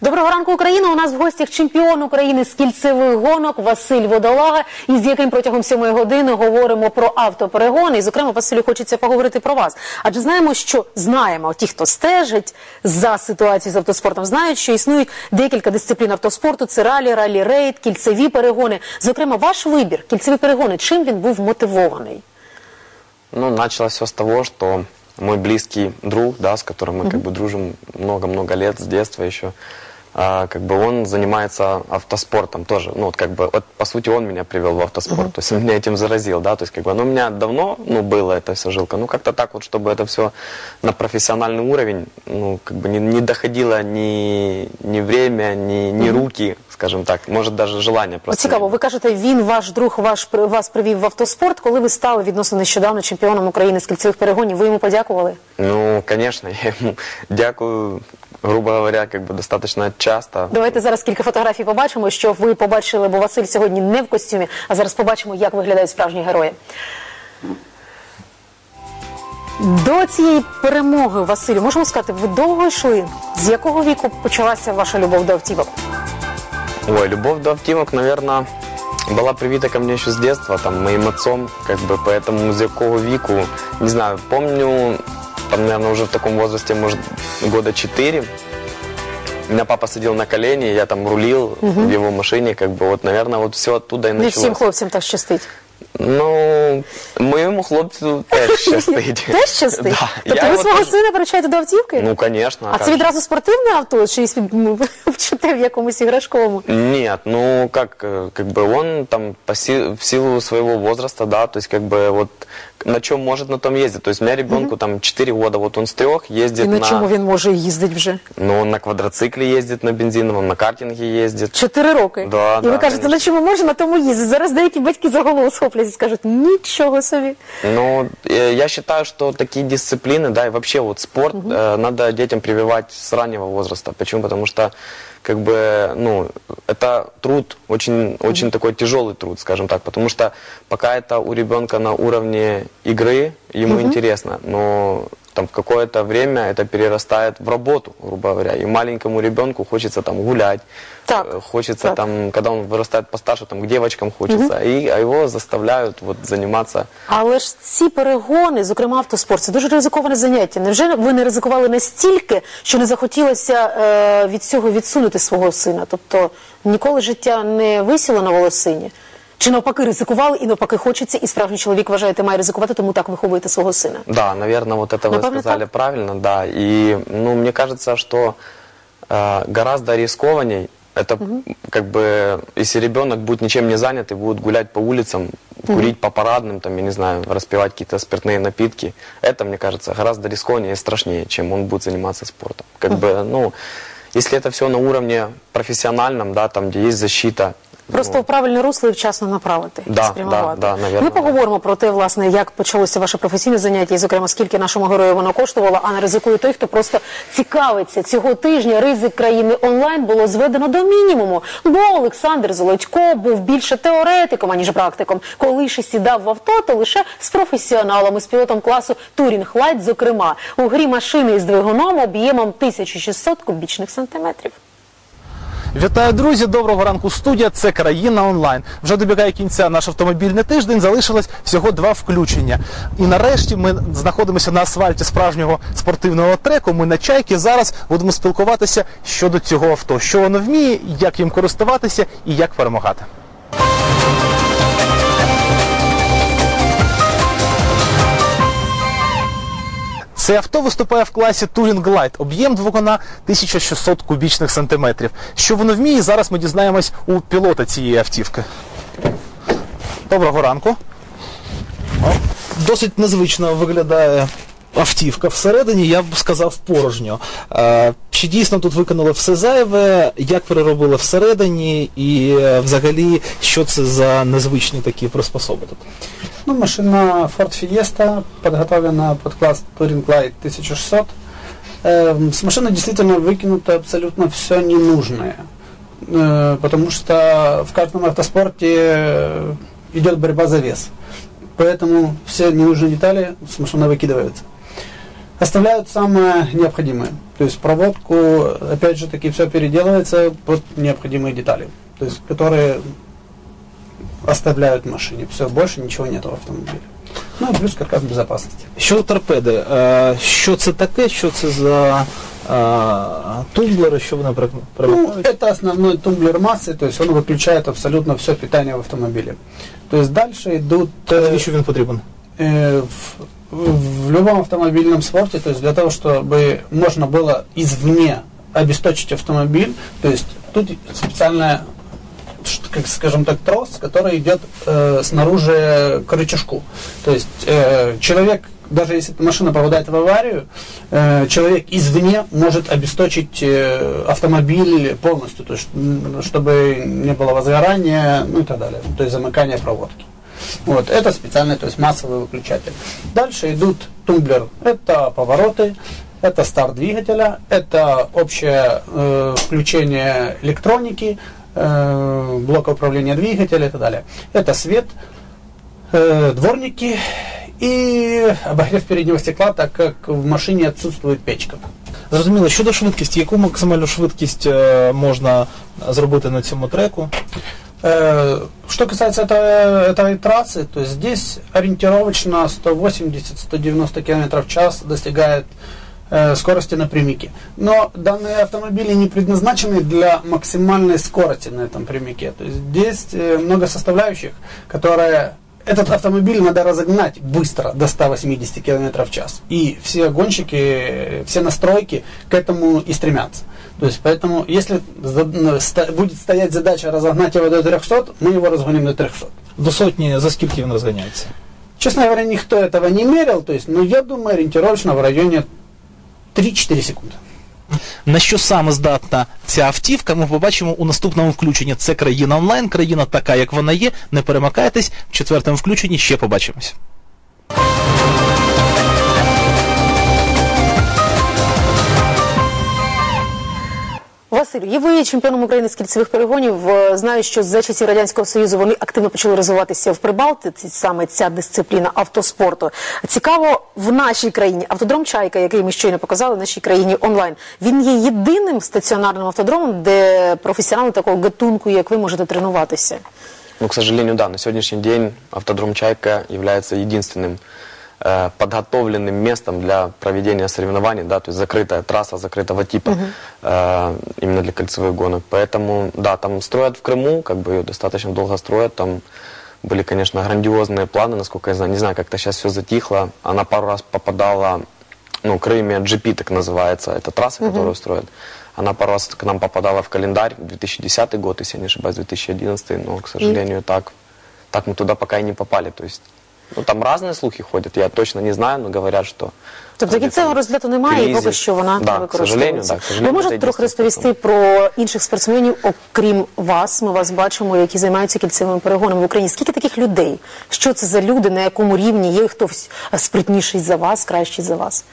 Доброго ранку, Україна. У нас в гостях чемпіон України з кільцевих гонок Василь Водолага, із яким протягом сьомої години говоримо про автоперегони. І, зокрема, Василю, хочеться поговорити про вас. Адже знаємо, що знаємо, ті, хто стежить за ситуацією з автоспортом, знають, що існують декілька дисциплін автоспорту: це ралі, ралі рейд, кільцеві перегони. Зокрема, ваш вибір, кільцеві перегони. Чим він був мотивований? Ну, началось все с того, что мой близкий друг, да, с которым мы как бы дружим много-много лет, с детства еще, а, как бы он занимается автоспортом тоже. Ну, вот как бы, вот, по сути, он меня привел в автоспорт. То есть он меня этим заразил, да, то есть как бы, ну, у меня давно, ну, было это все жилка, ну, как-то так вот, чтобы это все на профессиональный уровень, ну, как бы не, не доходило ни, ни время, ни, ни руки, скажем так, может даже желание От просто. цікаво, ви кажете, він ваш друг ваш при- вас привів в автоспорт. Коли ви стали відносно нещодавно чемпіоном України з кільцевих перегонів, ви йому подякували? Ну, конечно, я ему дякую, грубо говоря, как бы достаточно часто. Давайте зараз кілька фотографій побачимо, що ви побачили, бо Василь сьогодні не в костюмі, а зараз побачимо, як виглядають справжні герої. До цієї перемоги, Василю, можемо сказати, ви довго йшли? З якого віку почалася ваша любов до автівок? Ой, любовь до автівок, наверное, была привита ко мне еще с детства, там, моим отцом, как бы, поэтому с какого веку, не знаю, помню, там, наверное, уже в таком возрасте, может, года четыре. меня папа садил на колени, я там рулил в его машине, как бы, вот, наверное, вот все оттуда и Не всім началось. хлопцям так щастить. Ну, моєму хлопцю теж щастить. Теж щастить? Да. Тобто Я ви його свого теж- сина перечаєте до автівки? Ну, конечно. а как це же. відразу спортивне авто, чи ну, вчите в якомусь іграшковому? Нет, ну как, э, как бы он там по си- в силу своего возраста, да, то есть как бы вот на чем может, на том ездит. То есть у меня ребенку там 4 года, вот он с трех І ездит на на, чому він може їздити вже? ну он на квадроцикле ездит на бензиновом, на картинге ездит. Чотири роки. Да, і ви да, кажете, конечно. на чому може, на тому їздить. Зараз деякі батьки за голову схоплять і скажуть, нічого собі. Ну, э, я считаю, что такие дисциплины, да, и вообще вот спорт э, надо детям прививать с раннего возраста. Почему? Потому что как бы, ну, это труд, очень, очень такой тяжелый труд, скажем так, потому что пока это у ребенка на уровне игры, ему интересно, но там в какое-то время это перерастает в работу, грубо говоря, и маленькому ребенку хочется там гулять, Так, э, хочется так. там, когда он вырастает постарше, там к девочкам хочется, и а его заставляют вот заниматься Але ж ці перегони, зокрема автоспорт, це дуже ризиковане заняття. Невже ви не ризикували настільки, що не захотілося е, від цього відсунути свого сина? Тобто ніколи життя не висіло на волосині? Чи навпаки ризикували і навпаки хочеться, і справжній чоловік вважаєте, має ризикувати, тому так виховуєте свого сина? Да, наверное, вот это вы Напевно, сказали так. правильно, да. И, ну, мне кажется, что э, гораздо рискованней это как бы, если ребенок будет ничем не занят и будет гулять по улицам, курить по парадным, там, я не знаю, распивать какие-то спиртные напитки, это, мне кажется, гораздо рискованнее и страшнее, чем он будет заниматься спортом. Как бы, ну, если это все на уровне профессиональном, да, там, где есть защита, Просто в правильне русло і вчасно направити, Да, спрямувати. да, да, наверно, Ми поговоримо про те, власне, як почалося ваше професійне заняття, і, зокрема, скільки нашому герою воно коштувало, а не ризикує той, хто просто цікавиться. Цього тижня ризик країни онлайн було зведено до мінімуму. Бо Олександр Золотько був більше теоретиком, аніж практиком. Коли ще сідав в авто, то лише з професіоналами, з пілотом класу Турінг Лайт, зокрема, у грі машини із двигуном об'ємом 1600 кубічних сантиметрів. Вітаю, друзі! Доброго ранку, студія. Це країна онлайн. Вже добігає кінця наш автомобільний тиждень. Залишилось всього два включення. І нарешті ми знаходимося на асфальті справжнього спортивного треку. Ми на чайки. Зараз будемо спілкуватися щодо цього авто, що воно вміє, як їм користуватися і як перемагати. Це авто виступає в класі Touring Light, об'єм двигуна 1600 кубічних сантиметрів. Що воно вміє, зараз ми дізнаємось у пілота цієї автівки. Доброго ранку. Досить незвично виглядає автівка всередині, я б сказав, порожньо. Е, Чи дійсно тут виконали все зайве, як переробили всередині, і е, взагалі, що це за незвичні такі приспособи тут? Ну, машина Ford Fiesta подготовлена под класс Touring Light 1600. Эм, С машины действительно выкинуто абсолютно все ненужное. Э, Потому что в каждом автоспорте э, идет борьба за вес. Поэтому все ненужные детали с машины выкидываются. Оставляют самое необходимое. То есть проводку, опять же таки, все переделывается под необходимые детали. То есть, которые оставляют в машине. Все, больше ничего нет в автомобиле. Ну и плюс каркас безопасности. Щодо торпеди, е, що це таке, що це за е, тумблери, що вони при- Ну, примикають? это основной тумблер массы, то есть он выключает абсолютно все питание в автомобиле. То есть дальше идут э, Навіщо він потрібен? э, в, в- любом автомобильном спорте, то есть для того, чтобы можно было извне обесточить автомобиль, то есть тут специальная, как скажем так, трос, который идет э, снаружи к рычажку. То есть э, человек, даже если машина попадает в аварию, э, человек извне может обесточить э, автомобиль полностью, то есть, чтобы не было возгорания, ну и так далее, то есть замыкания проводки. Вот, это специальный, то есть массовый выключатель. Дальше идут тумблер. Это повороты, это старт двигателя, это общее э, включение электроники, э, блока управления двигателя и так далее. Это свет, э, дворники и обогрев переднего стекла, так как в машине отсутствует печка. Зрозуміло, щодо швидкості, яку максимальну швидкість е, можна зробити на цьому треку? Э, Что касается этой, этой трассы, то здесь ориентировочно 180-190 км в час достигает э, скорости напрямике. Но данные автомобили не предназначены для максимальной скорости на этом прямике. То есть здесь э, много составляющих, которые этот автомобиль надо разогнать быстро до 180 км в час. И все гонщики, э, все настройки к этому и стремятся. То есть поэтому, если за- ну, ста- будет стоять задача разогнать его до 300, мы его разгоним до 300. До сотні за скільки він розганяється? Честно говоря, никто этого не мерил, то есть, но я думаю, ориентировочно в районе 3-4 секунды. На що саме здатна ця автівка, ми побачимо у наступному включенні. Це країна онлайн, країна така, як вона є. Не перемикайтесь. В четвертому включенні ще побачимось. Ви є чемпіоном України з кільцевих перегонів. Е, Знаю, що за часів радянського союзу вони активно почали розвиватися в Прибалтиці, саме ця дисципліна автоспорту. Цікаво, в нашій країні автодром Чайка, який ми щойно показали, в нашій країні онлайн. Він є єдиним стаціонарним автодромом, де професіонали такого гатунку, як ви, можете тренуватися. Ну, к сожалению, да, на сегодняшний день автодром «Чайка» является единственным э, подготовленным местом для проведения соревнований, да, то есть закрытая трасса закрытого типа э, именно для кольцевых гонок. Поэтому, да, там строят в Крыму, как бы ее достаточно долго строят, там были, конечно, грандиозные планы, насколько я знаю, не знаю, как-то сейчас все затихло. Она пару раз попадала, ну, Крыме GP так называется, это трасса, которую строят. Она пару раз к нам попадала в календарь, 2010 год, если я не ошибаюсь, 2011, но, к сожалению, так, так мы туда пока и не попали. То есть, ну, там разные слухи ходят, я точно не знаю, но говорят, что... Тобто вроде кінцевого там розгляду немає, і поки що вона да, не к сожалению, використовується. да, к Ви сожалению, можете трохи розповісти про інших спортсменів, окрім вас. Ми вас бачимо, які займаються кільцевими перегонами в Україні. Скільки таких людей? Що це за люди? На якому рівні? Є хтось спритніший за вас, кращий за вас?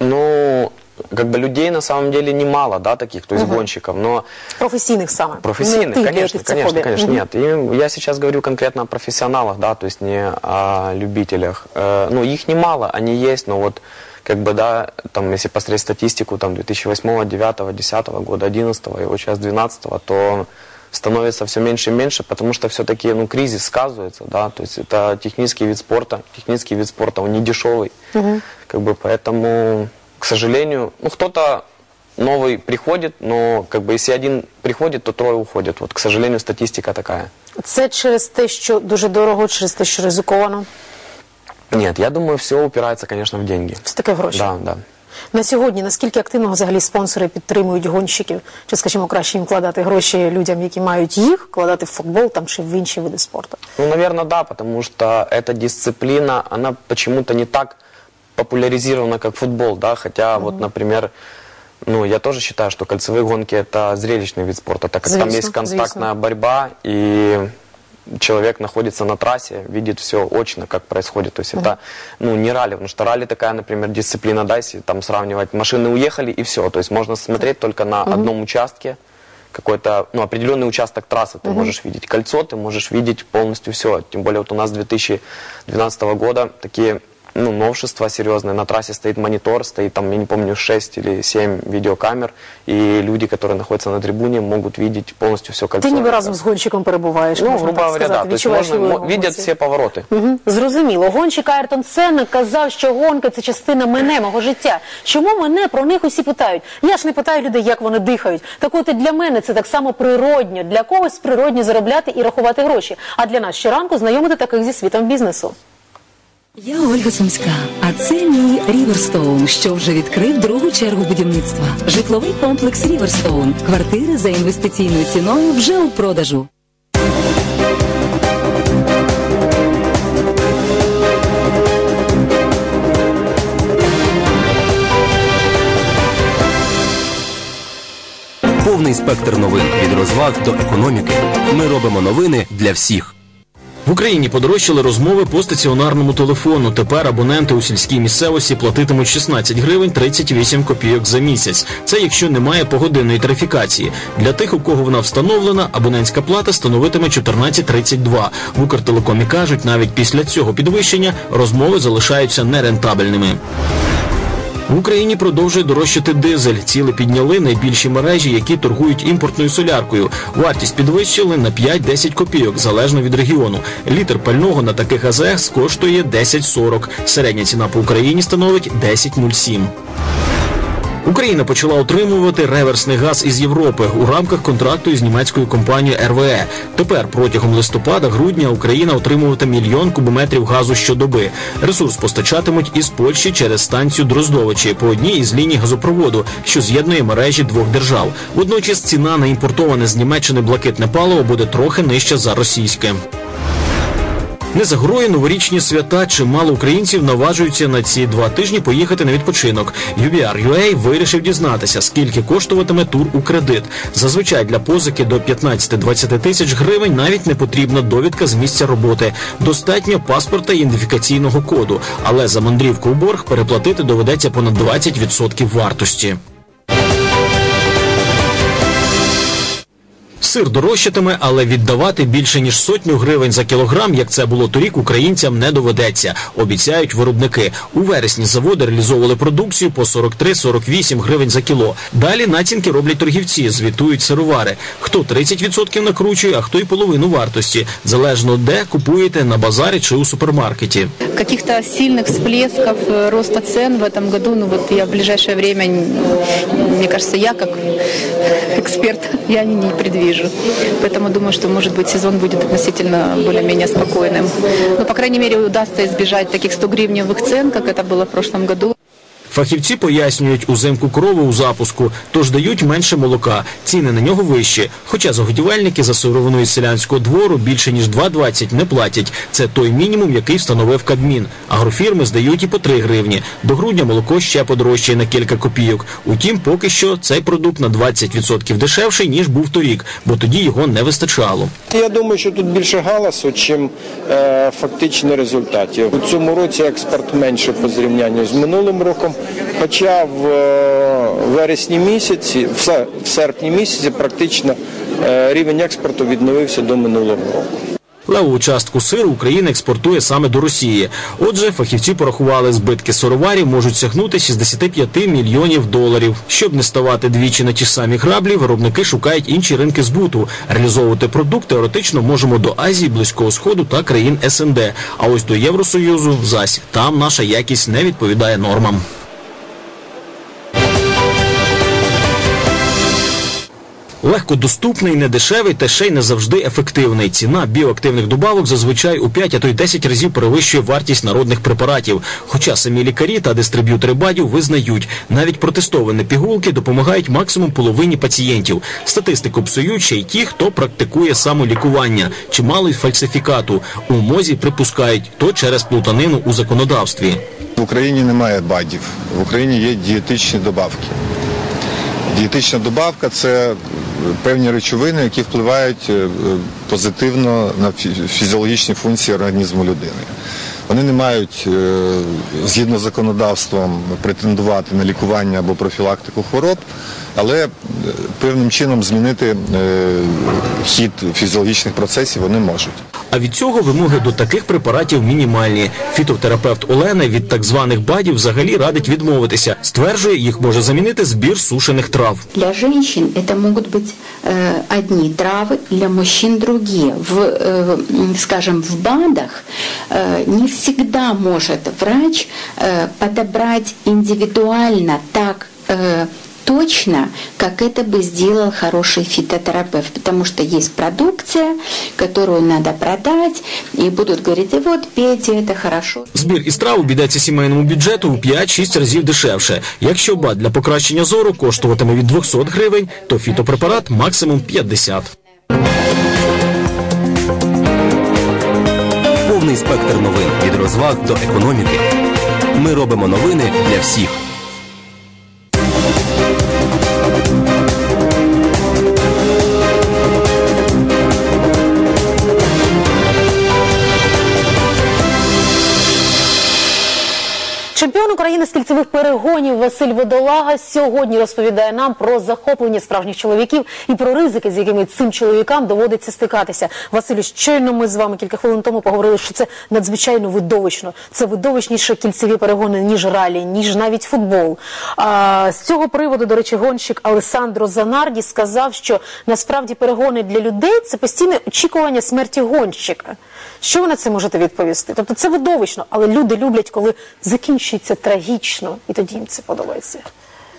Ну, как бы людей на самом деле немало, да, таких, то есть гонщиков, но Професійних саме Профессийных, тих, конечно, конечно, конечно, Мгм. нет. И я сейчас говорю конкретно о профессионалах, да, то есть не о любителях. Э, ну, их немало, они есть, но вот как бы, да, там, если посмотреть статистику, там, 2008, 2009, 10 года, 11 и вот сейчас 12 то становится все меньше и меньше, потому что все-таки, ну, кризис сказывается, да, то есть это технический вид спорта, технический вид спорта, он не дешевый, как бы, поэтому, к сожалению, ну, кто-то новый приходит, но как бы если один приходит, то трое уходят. Вот, к сожалению, статистика такая. Це через те, що дуже дорого, через те, що ризиковано. Нет, я думаю, все упирается, конечно, в деньги. Все таке гроші. Да, да. На сьогодні наскільки активно взагалі спонсори підтримують гонщиків? Чи, скажімо, краще їм вкладати гроші людям, які мають їх, вкладати в футбол там чи в інші види спорту? Ну, наверное, да, потому что эта дисциплина, она почему-то не так популяризирована, как футбол, да, хотя вот, например, ну, я тоже считаю, что кольцевые гонки это зрелищный вид спорта, так как там Звісно, есть контактная борьба, и человек находится на трассе, видит все очно, как происходит. То есть это, ну, не ралли, потому что ралли такая, например, дисциплина, да, если там сравнивать, машины уехали и все. То есть можно смотреть только на одном участке, какой-то, ну, определенный участок трассы ты можешь видеть. Кольцо ты можешь видеть полностью все. Тем более вот у нас 2012 года такие ну, новшество серьезное. На трассе стоит монитор, стоит там, я не помню, 6 или 7 видеокамер, и люди, которые находятся на трибуне, могут видеть полностью все кольцо. Ти ніби разом з гонщиком перебуваєш. Ну, можна грубо так говоря, сказати. да. То есть Відчуваєш можно, його мо- видят емоції. все повороты. Мгм. Зрозуміло. Гонщик Айртон Сенна казав, що гонка це частина мене, мого життя. Чому мене про них усі питають? Я ж не питаю людей, як вони дихають. Так от і для мене це так само природньо. Для когось природньо заробляти і рахувати гроші. А для нас щоранку знайомити таких зі світом бізнесу. Я Ольга Сумська, а це мій Ріверстоун, що вже відкрив другу чергу будівництва. Житловий комплекс Ріверстоун. Квартири за інвестиційною ціною вже у продажу. Повний спектр новин від розваг до економіки. Ми робимо новини для всіх. В Україні подорожчали розмови по стаціонарному телефону. Тепер абоненти у сільській місцевості платитимуть 16 гривень 38 копійок за місяць. Це якщо немає погодинної тарифікації. Для тих, у кого вона встановлена, абонентська плата становитиме 14,32. В Укртелекомі кажуть, навіть після цього підвищення розмови залишаються нерентабельними. В Україні продовжує дорожчати дизель. Ціли підняли найбільші мережі, які торгують імпортною соляркою. Вартість підвищили на 5-10 копійок, залежно від регіону. Літр пального на таких АЗС коштує 10,40. Середня ціна по Україні становить 10,07. Україна почала отримувати реверсний газ із Європи у рамках контракту із німецькою компанією РВЕ. Тепер протягом листопада-грудня Україна отримуватиме мільйон кубометрів газу щодоби. Ресурс постачатимуть із Польщі через станцію Дроздовичі по одній із ліній газопроводу, що з'єднує мережі двох держав. Водночас ціна на імпортоване з Німеччини блакитне паливо буде трохи нижча за російське. Не за грою новорічні свята чимало українців наважуються на ці два тижні поїхати на відпочинок. UBR.UA вирішив дізнатися, скільки коштуватиме тур у кредит. Зазвичай для позики до 15-20 тисяч гривень навіть не потрібна довідка з місця роботи. Достатньо паспорта і ідентифікаційного коду, але за мандрівку у борг переплатити доведеться понад 20% вартості. Сир дорожчатиме, але віддавати більше ніж сотню гривень за кілограм, як це було торік, українцям не доведеться. Обіцяють виробники. У вересні заводи реалізовували продукцію по 43-48 гривень за кіло. Далі націнки роблять торгівці, звітують сировари. Хто 30% накручує, а хто й половину вартості. Залежно де купуєте на базарі чи у супермаркеті. Каких-то сильных всплесков э, роста цен в этом году, ну вот я в ближайшее время, н- мне кажется, я как эксперт, я не предвижу. Поэтому думаю, что, может быть, сезон будет относительно более-менее спокойным. Но, по крайней мере, удастся избежать таких 100 гривневых цен, как это было в прошлом году. Фахівці пояснюють, узимку корови у запуску, тож дають менше молока, ціни на нього вищі. Хоча заготівельники за сировину із селянського двору більше ніж 2,20 не платять. Це той мінімум, який встановив Кабмін. Агрофірми здають і по 3 гривні. До грудня молоко ще подорожчає на кілька копійок. Утім, поки що цей продукт на 20% дешевший, ніж був торік, бо тоді його не вистачало. Я думаю, що тут більше галасу, чим е, фактично результатів. У цьому році експорт менше по зрівнянню з минулим роком. Хоча в е, вересні місяці, в в серпні місяці, практично е, рівень експорту відновився до минулого року. Леву частку сиру Україна експортує саме до Росії. Отже, фахівці порахували, збитки сироварів можуть сягнути 65 мільйонів доларів. Щоб не ставати двічі на ті самі граблі, виробники шукають інші ринки збуту. Реалізовувати продукт теоретично можемо до Азії, Близького Сходу та країн СНД. А ось до Євросоюзу зась там наша якість не відповідає нормам. Легкодоступний, недешевий та ще й не завжди ефективний. Ціна біоактивних добавок зазвичай у 5, а то й 10 разів перевищує вартість народних препаратів. Хоча самі лікарі та дистриб'ютори БАДів визнають, навіть протестовані пігулки допомагають максимум половині пацієнтів. Статистику псують ще й ті, хто практикує самолікування. Чимало й фальсифікату. У МОЗі припускають, то через плутанину у законодавстві. В Україні немає БАДів. В Україні є дієтичні добавки. Дієтична добавка це певні речовини, які впливають е, позитивно на фізіологічні функції організму людини. Вони не мають, е, згідно з законодавством, претендувати на лікування або профілактику хвороб, але е, певним чином змінити хід фізіологічних процесів вони можуть. А від цього вимоги до таких препаратів мінімальні. Фітотерапевт Олена від так званих бадів взагалі радить відмовитися. Стверджує, їх може замінити збір сушених трав. Для женщин это могут быть э, одни травы, для мужчин другие. В, э, м, скажем, в БАДах э, не всегда может врач э, подобрать индивидуально так э, точно, как это бы сделал хороший фитотерапевт, потому что есть продукция, которую надо продать, и будут говорить, и вот пейте, это хорошо. Збір із трав обійдеться сімейному бюджету у 5-6 разів дешевше. Якщо бад для покращення зору коштуватиме від 200 гривень, то фітопрепарат максимум 50. Повний спектр новин від розваг до економіки. Ми робимо новини для всіх. Чемпіон України з кільцевих перегонів Василь Водолага сьогодні розповідає нам про захоплення справжніх чоловіків і про ризики, з якими цим чоловікам доводиться стикатися. Василю, щойно ми з вами кілька хвилин тому поговорили, що це надзвичайно видовищно. Це видовищніше кільцеві перегони, ніж ралі, ніж навіть футбол. А, з цього приводу, до речі, гонщик Алесандро Занарді сказав, що насправді перегони для людей це постійне очікування смерті гонщика. Що ви на це можете відповісти? Тобто це видовищно, але люди люблять, коли закінчується трагічно, і тоді їм це подобається.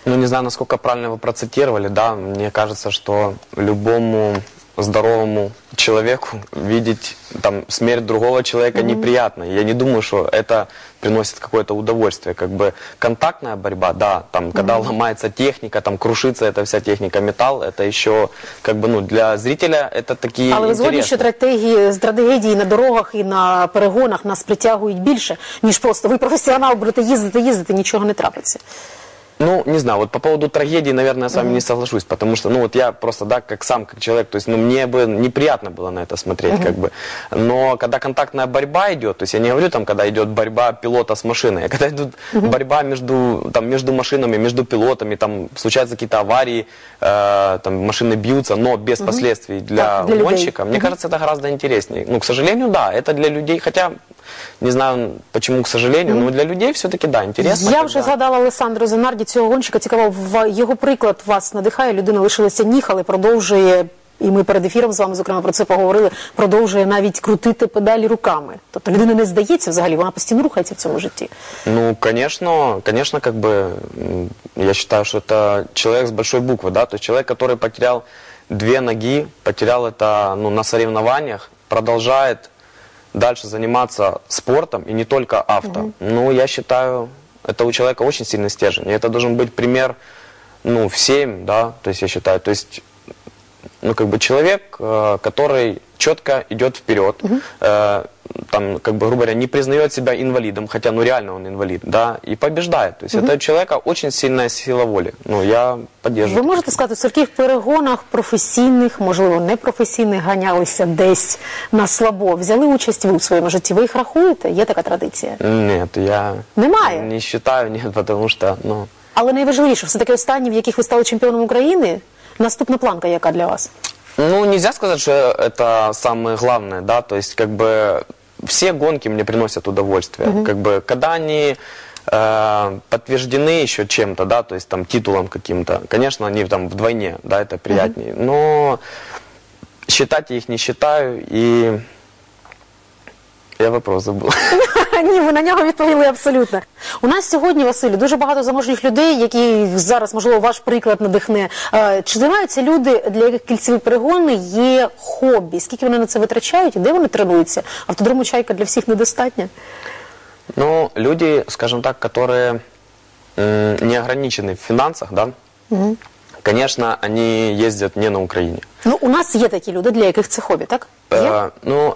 Ну, не знаю, насколько правильно вы процитировали, да, мне кажется, что любому здоровому человеку видеть там смерть другого человека неприятно. Я не думаю, что это приносит какое-то удовольствие. Как бы контактная борьба, да, там, когда ломается техника, там крушится эта вся техника, металл, это еще, как бы, ну, для зрителя это такие Але ви згодні, що интересные. стратегії, стратегії на дорогах і на перегонах нас притягують більше, ніж просто ви професіонал, будете їздити, їздити, нічого не трапиться. Ну, не знаю, вот по поводу трагедии, наверное, я с вами не соглашусь, потому что, ну, вот я просто, да, как сам, как человек, то есть, ну, мне бы неприятно было на это смотреть, как бы. Но когда контактная борьба идет, то есть я не говорю там, когда идет борьба пилота с машиной, а когда идет борьба между, там, между машинами, между пилотами, там, случаются какие-то аварии, э, там, машины бьются, но без последствий для, Так, для людей. гонщика, мне кажется, это гораздо интереснее. Ну, к сожалению, да, это для людей, хотя, не знаю, почему, к сожалению, но для людей все-таки, да, интересно. Я когда- вже згадала Олександру Зенарді, цього гонщика. Цікаво, в- його приклад вас надихає. Людина лишилася ніг, але продовжує. І ми перед ефіром з вами, зокрема, про це поговорили. Продовжує навіть крутити педалі руками. Тобто людина не здається взагалі, вона постійно рухається в цьому житті. Ну, конечно, конечно, как бы, м, я считаю, что это человек с большой буквы, да, то есть человек, который потерял две ноги, потерял это, ну, на соревнованиях, продолжает дальше заниматься спортом, и не только авто. Ну, я считаю, это у человека очень сильный стержень, и это должен быть пример, ну, всем, да, то есть я считаю, то есть ну, как бы человек, э, который четко идет вперед, э, там, как бы, грубо говоря, не признает себя инвалидом, хотя, ну, реально он инвалид, да, и побеждает. То есть это у человека очень сильная сила воли. Ну, я поддерживаю. Ви можете сказати, в скольких перегонах професійних, можливо, непрофесійних ганялися десь на слабо, взяли участь ви у своєму житті. Ви їх рахуєте? Є така традиція. Нет, я Немає? не считаю, нет, потому что, ну, Але найважливіше, все таки останні, в яких ви стали чемпіоном України. Наступна планка, яка для вас? Ну, нельзя сказать, что это самое главное, да, то есть, как бы, все гонки мне приносят удовольствие, как бы, когда они э, подтверждены еще чем-то, да, то есть, там, титулом каким-то, конечно, они там вдвойне, да, это приятнее, но считать я их не считаю, и я вопрос забыл. Ні, ви на нього відповіли абсолютно. У нас сьогодні, Василю, дуже багато заможних людей, які зараз, можливо, ваш приклад надихне. Е, Чи займаються люди, для яких кільцеві перегони є хобі? Скільки вони на це витрачають і де вони тренуються? Автодрому чайка для всіх недостатньо. Ну, люди, скажем так, которые м, не ограничены в финансах, да, конечно, они ездят не на Украине. Ну, у нас є такі люди, для яких це хобі, так? Є? Э, ну, э,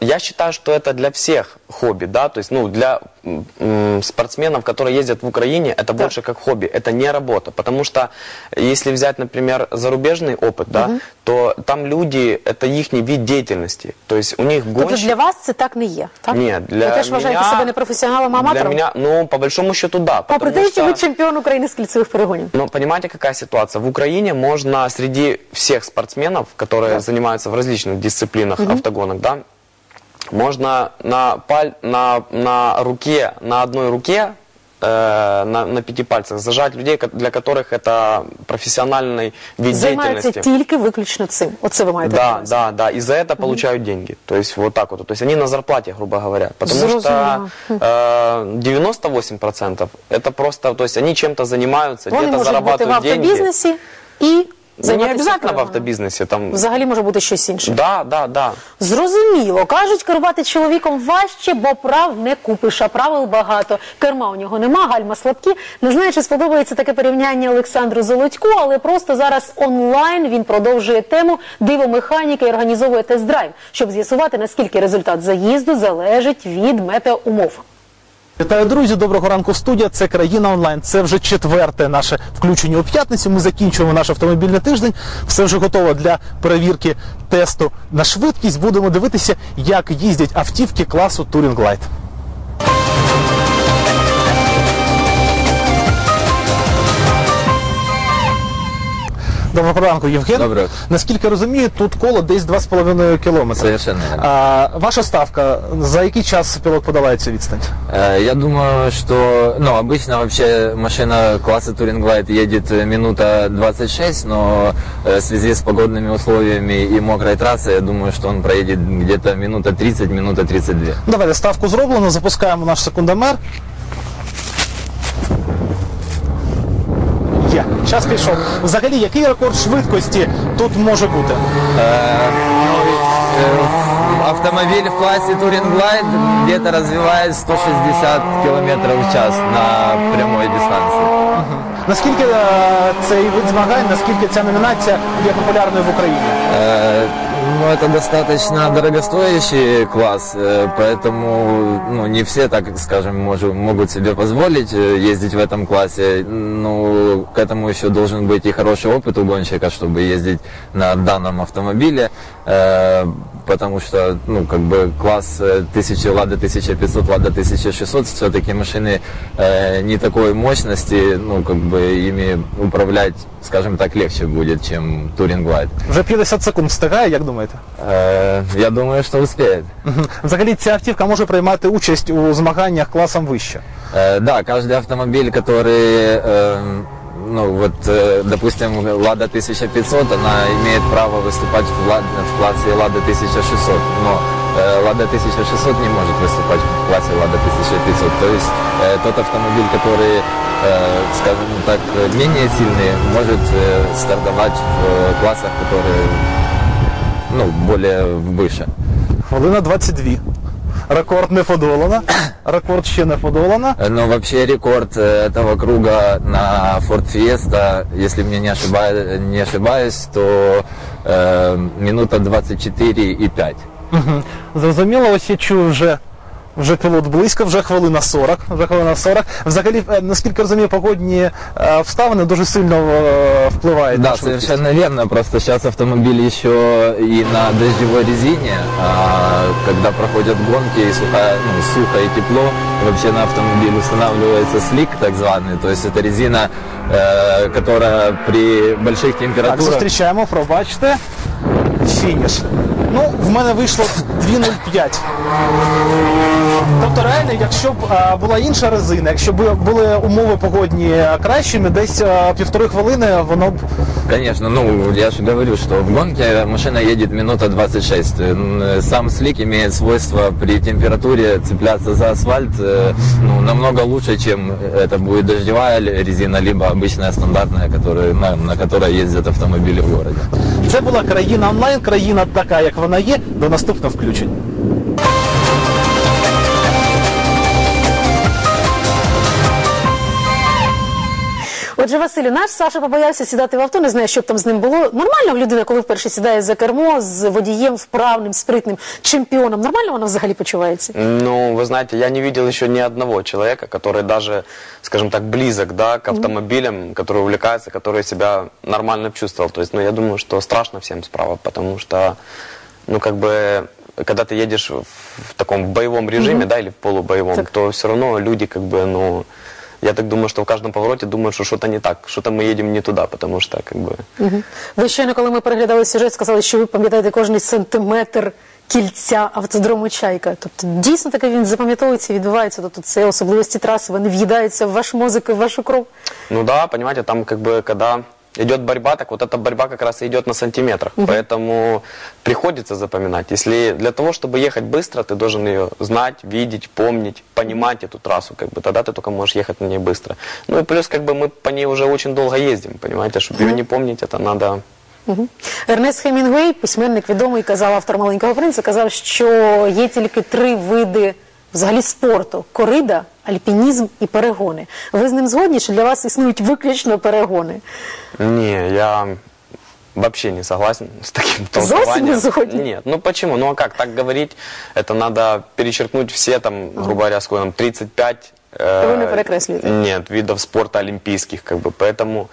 я считаю, что это для всех хобби, да, то есть, ну, для м, м, спортсменов, которые ездят в Украине, это больше как хобби, это не работа, потому что если взять, например, зарубежный опыт, да, то там люди, это их вид деятельности, то есть у них Тобто гонщик... для вас це так не є, так? Нет, для ви теж вважаєте меня- себе не професіоналом, а Для аматором? меня, ну, по большому счету, да. Попри потому те, що ви что- чемпіон України з кільцевих перегонів. Но понимаете, какая ситуация? В Украине можно среди всех спортсменов, которые занимаются в различных дисциплинах, автогонок, да, Можно на, паль, на, на руке, на одной руке, э, на, на пяти пальцах зажать людей, ко- для которых это профессиональный вид Займаються деятельности. тільки виключно цим. Оце ви маєте на Да, увазі. да, да. И за это получают деньги. То есть вот так вот. То есть они на зарплате, грубо говоря. Потому Зрозуміло. что э, 98% это просто, то есть они чем-то занимаются, Вони где-то можуть бути в зарабатывают деньги. автобізнесі і Ну, не обязательно в автобизнесе. Там... Взагалі може бути щось інше. Да, да, да. Зрозуміло, кажуть, керувати чоловіком важче, бо прав не купиш, а правил багато. Керма у нього нема, гальма слабкі. Не знаю, чи сподобається таке порівняння Олександру Золотьку, але просто зараз онлайн він продовжує тему дивомеханіки і організовує тест-драйв, щоб з'ясувати, наскільки результат заїзду залежить від метеоумов. Вітаю, друзі! Доброго ранку, студія. Це країна онлайн. Це вже четверте наше включення у п'ятницю. Ми закінчуємо наш автомобільний тиждень. Все вже готово для перевірки тесту на швидкість. Будемо дивитися, як їздять автівки класу Touring Light. Доброго ранку, Євген. Доброго. Наскільки розумію, тут коло десь 2,5 кілометри. Совершенно верно. А, ваша ставка, за який час пілот подолає цю відстань? Э, Я думаю, что, ну, обычно вообще машина класса Touring Light едет э, минута 26, но э, в связи с погодными условиями и мокрой трассой, я думаю, что он проедет где-то минута 30, минута 32. Давайте ставку зроблено, запускаємо наш секундомер. Є, час пішов. Взагалі, який рекорд швидкості тут може бути? Автомобіль Автомобиль в классе Touring Glide где-то развивает 160 км в час на прямой дистанции. Наскільки е, цей вид змагань, наскільки ця номінація є популярною в Україні? Э, Ну, это достаточно дорогостоящий класс, э, поэтому ну, не все, так скажем, можу- могут себе позволить э, ездить в этом классе. Ну, к этому еще должен быть и хороший опыт у гонщика, чтобы ездить на данном автомобиле, э, потому что, ну, как бы класс э, 1000 Лада 1500, Лада 1600, все-таки машины не такой мощности, ну, как бы ими управлять, скажем так, легче будет, чем Touring Light. Вже 50 секунд встигає, як думаєте? Э, Я думаю, что успеет. Мгм. Взагалі ця автівка може приймати участь у змаганнях класом вище. Э, Да, каждый автомобиль, который, э, ну вот, э, допустим, Лада 1500, она имеет право выступать в, Лад- в классе Лада 1600, но э, Лада 1600 не может выступать в классе Лада 1500. То есть э, тот автомобиль, который, э, скажем так, менее сильный, может э, стартовать в э, классах, которые ну, более выше. Хвилина 22. Рекорд не подолано. Рекорд ще не подолано. Но вообще рекорд э, этого круга на Ford Fiesta, если мне не, ошибаюсь, не ошибаюсь, то э, минута 24 и 5. Мгм. Зрозуміло, ось я чую вже. Вже пілот близько, вже хвилина 40. Вже хвилина 40. Взагалі, е, наскільки розумію, погодні е, обставини дуже сильно е, впливають Да, на швидкість. совершенно верно. Просто сейчас автомобиль еще и на дождевой резине, а когда проходят гонки и сухая, ну, сухо и тепло, вообще на автомобиль устанавливается слик так званый, то есть это резина, э, которая при больших Так, температурах зустрічаємо, пробачте. Фініш. Ну, в мене вийшло 2.05. Тобто реально, якщо б а, була інша резина, якщо б були умови погодні кращими, десь а, півтори хвилини воно б Конечно, ну я же говорю, что в гонке машина едет минута 26. М, Сам слик имеет свойство при температуре цепляться за асфальт э, ну, намного лучше, чем это будет дождевая ли- резина, либо обычная стандартная, которая, на, на которой ездят автомобили в городе. Це була країна онлайн, країна така, як вона є. До наступного включення. Отже, Василю, наш Саша побоявся сідати в авто, не знаю, що б там з ним було. Нормально людина, коли вперше сідає за кермо з водієм вправним, спритним чемпіоном. Нормально вона взагалі почувається? Ну, вы знаете, я не видел еще ни одного человека, который даже, скажем так, близок, да, к автомобилям, который увлекается, который себя нормально чувствовал. То есть, ну, я думаю, что страшно всем справа, потому что, ну, как бы, когда ты едешь в, в таком боевом режиме, да, или в полубоевом, Так. то все равно люди, как бы, ну, я так думаю, что в каждом повороте думают, что что-то не так, что-то мы едем не туда, потому что, как бы, Ви щойно, коли ми переглядали сюжет, сказали, що ви пам'ятаєте кожний сантиметр кільця автодрому Чайка. Тобто дійсно таке він запам'ятовується, відбувається. Тобто це особливості траси, вони в'їдаються в ваш мозок і в вашу кров. Ну да, понимаете, там как бы когда идет борьба, так вот эта борьба как раз и идет на сантиметрах. Поэтому приходится запоминать. Если для того, чтобы ехать быстро, ты должен ее знать, видеть, помнить, понимать эту трассу, как бы тогда ты только можешь ехать на ней быстро. Ну и плюс как бы мы по ней уже очень долго ездим, понимаете, чтобы ее не помнить, это надо Мгм. Ернест Хемінгуей, письменник відомий, казав автор маленького принца, казав, що є тільки три види взагалі спорту: корида, альпінізм і перегони. Ви з ним згодні, що для вас існують виключно перегони? Не, я вообще не согласен с таким Зовсім не толкованием. згодні? Нет, ну почему? Ну а как так говорить? Это надо перечеркнуть все там, грубо говоря, сколько там, 35... э, Вы не перекреслите. Нет, видов спорта олимпийских, как бы, поэтому...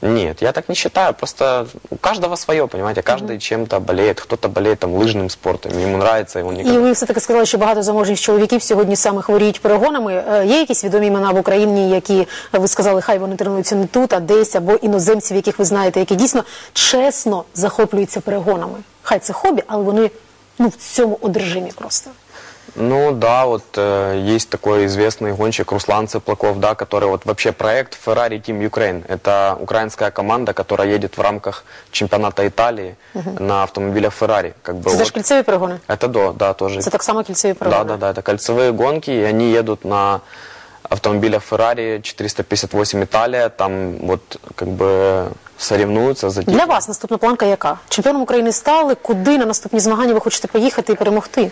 Нет, я так не считаю, просто у каждого свое, понимаете, каждый чем-то болеет, кто-то болеет там лыжным спортом, ему нравится, и он І никогда... ви все-таки сказали, що багато заможних чоловіків сьогодні саме хворіють перегонами. Е, Є якісь відомі імена в Україні, які е, ви сказали, хай вони тренуються не тут, а десь, або іноземців, яких ви знаєте, які дійсно чесно захоплюються перегонами. Хай це хобі, але вони ну в цьому одержимі просто. Ну да, вот э, есть такой известный гонщик Руслан Цыплаков, да, который вот вообще проект Ferrari Team Ukraine. Это украинская команда, которая едет в рамках чемпионата Италии на автомобилях Ferrari. Как бы Це вот. теж кільцеві перегони. Это до, да, тоже. Це так само кільцеві Да, перегони. да, да, это кольцевые гонки, и они едут на автомобилях Ferrari 458 Италия, там вот как бы соревнуются за Для титул. вас наступна планка яка? Чемпіоном України стали, куди на наступні змагання ви хочете поїхати і перемогти?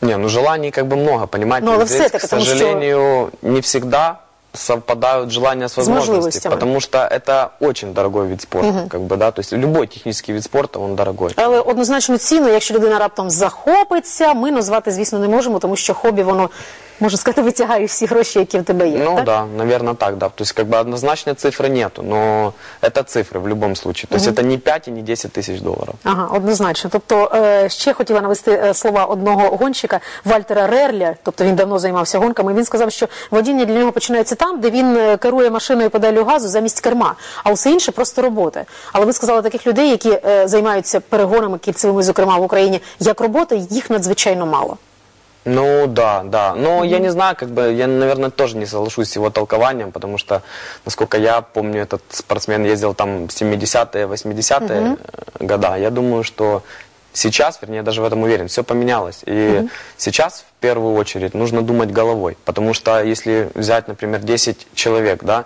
Не, ну желаний как бы много, понимаете? Ну, але Здесь, все-таки, к потому что- сожалению, не всегда совпадают желания с возможностями, возможностями. потому что это очень дорогой вид спорта, как бы, да, то есть любой технический вид спорта, он дорогой. Але однозначно ціну, якщо людина раптом захопиться, ми назвати, звісно, не можемо, тому що хобі, воно, можна сказати, витягає всі гроші, які в тебе є. Ну так? да, наверное так, да. То есть как бы однозначной цифры нету, но это цифры в любом случае. То есть это не 5 и не 10 тысяч долларов. Ага, однозначно. Тобто е, ще хотіла навести е, слова одного гонщика Вальтера Рерля. Тобто він давно займався гонками. Він сказав, що водіння для нього починається там, де він е, керує машиною педалю газу замість керма, а усе інше просто робота. Але ви сказали таких людей, які е, займаються перегонами кільцевими, зокрема в Україні, як робота, їх надзвичайно мало. Ну да, да. Но я не знаю, как бы я, наверное, тоже не соглашусь с его толкованием, потому что, насколько я помню, этот спортсмен ездил там 70-е, 80-е года. Я думаю, что сейчас, вернее, я даже в этом уверен, все поменялось. И сейчас в первую очередь нужно думать головой, потому что если взять, например, 10 человек, да,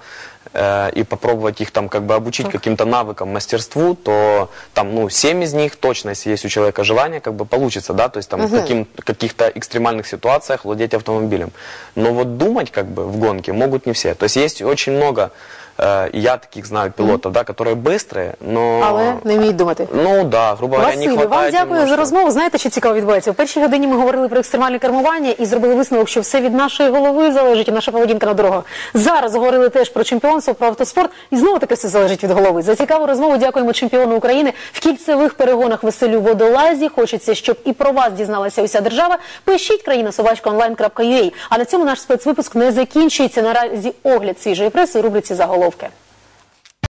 э, и попробовать их там как бы обучить каким-то навыкам, мастерству, то там, ну, 7 из них точно, если есть у человека желание, как бы получится, да, то есть там в каким, каких-то экстремальных ситуациях владеть автомобилем. Но вот думать как бы в гонке могут не все. То есть есть очень много, э, и я таких знаю пилотов, да, которые быстрые, но... Але не вміють думати. Ну да, грубо говоря, не Василю, вам хватает дякую за немножко. розмову. Знаєте, що цікаво відбувається? У першій годині ми говорили про екстремальне кермування і зробили висновок, що все від нашої голови залежить і наша поведінка на дорогах. Зараз говорили теж про чемпіонство, про автоспорт, і знову таки все залежить від голови. За цікаву розмову дякуємо чемпіону України в кільцевих перегонах Василю Водолазі. Хочеться, щоб і про вас дізналася уся держава. Пишіть країна онлайн.ua. А на цьому наш спецвипуск не закінчується. Наразі огляд свіжої преси у рубриці підготовки.